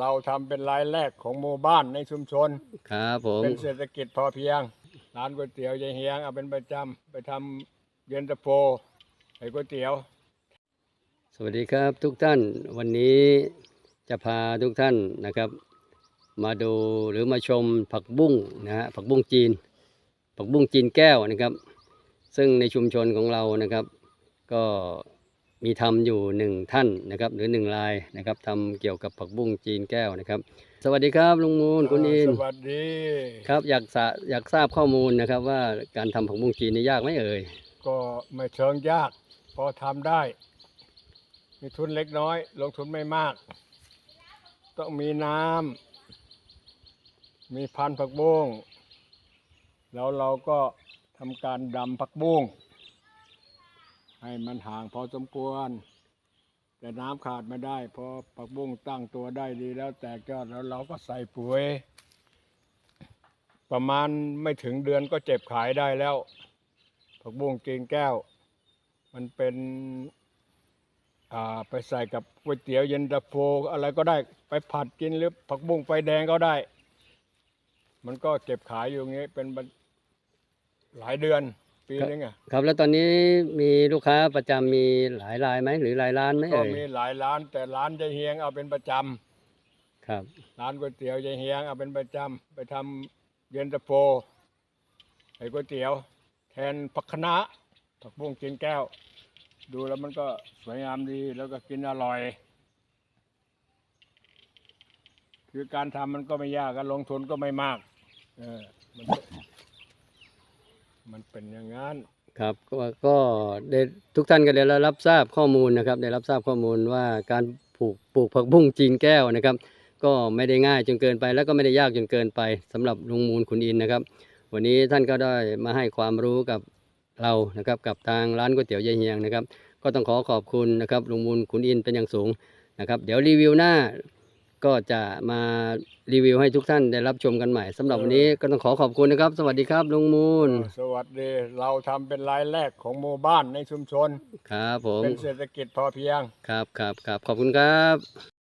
เราทำเป็นรายแรกของหมู่บ้านในชุมชน ครับผม เป็นเศรษฐกิจพอเพียง ร้านก๋วยเตี๋ยวยายเฮียงเอาเป็นประจำไปทำเย็นตาโฟไอ้ก๋วยเตี๋ยว สวัสดีครับทุกท่านวันนี้จะพาทุกท่านนะครับ มาดูหรือมาชมผักบุ้งนะฮะผักบุ้งจีน ผักบุ้งจีนแก้วนะครับ ซึ่งในชุมชนของเรานะครับ ก็ มีทำอยู่หนึ่งท่านนะครับ หรือหนึ่งรายนะครับทำเกี่ยวกับผักบุ้งจีนแก้วนะครับ สวัสดีครับลุงมูลคุณอินสวัสดีครับอยากทราบอยากทราบข้อมูลนะครับ ว่าการทำผักบุ้งจีนนี่ยากไหมเอ่ยก็ไม่เชิงยาก พอทำได้ มีทุนเล็กน้อย ลงทุนไม่มาก ต้องมีน้ำมีพันธุ์ผักบุ้งแล้วเราก็ทำการดำผักบุ้ง ให้มันห่างพอสมควร แต่น้ำขาดไม่ได้พอผักบุ้งตั้งตัวได้ดีแล้วแตกยอดแล้วเราก็ใส่ปุ๋ย ประมาณไม่ถึงเดือนก็เจ็บขายได้แล้ว ผักบุ้งจีนแก้ว มันเป็นอ่าไปใส่กับก๋วยเตี๋ยวเย็นตาโฟอะไรก็ได้ไปผัดกินหรือผักบุ้งไฟแดงก็ได้ มันก็เก็บขายอยู่อย่างนี้เป็นหลายเดือน ปีนึงอะครับแล้วตอนนี้มีลูกค้าประจำมีหลายรายไหมหรือรายร้านไหมก็เอ่ยมีหลายร้าน แต่ร้านยายเฮียงเอาเป็นประจำครับ ร้านก๋วยเตี๋ยวยายเฮียงเอาเป็นประจำไปทำเย็นตาโฟไอ้ก๋วยเตี๋ยว แทนผักคะน้าผักบุ้งจีนแก้ว ดูแล้วมันก็สวยงามดีแล้วก็กินอร่อย คือการทำมันก็ไม่ยากการลงทุนก็ไม่มาก เออ มันเป็นอย่างนั้นครับก็ก็ได้ทุกท่านก็ได้รับทราบข้อมูลนะครับ ได้รับทราบข้อมูลว่าการปลูกปลูกผักบุ้งจีนแก้วนะครับ ก็ไม่ได้ง่ายจนเกินไป แล้วก็ไม่ได้ยากจนเกินไปสำหรับลุงมูลคุณอินนะครับ วันนี้ท่านก็ได้มาให้ความรู้กับเรานะครับกับทางร้านก๋วยเตี๋ยวยายเฮียงนะครับ ก็ต้องขอขอบคุณนะครับลุงมูลคุณอินเป็นอย่างสูงนะครับ เดี๋ยวรีวิวหน้า ก็จะมารีวิวให้ทุกท่านได้รับชมกันใหม่สำหรับวันนี้ก็ต้องขอขอบคุณนะครับ สวัสดีครับลุงมูลสวัสดีเราทำเป็นรายแรกของหมู่บ้านในชุมชน ครับผมเป็นเศรษฐกิจพอเพียง ครับครับครับขอบคุณครับ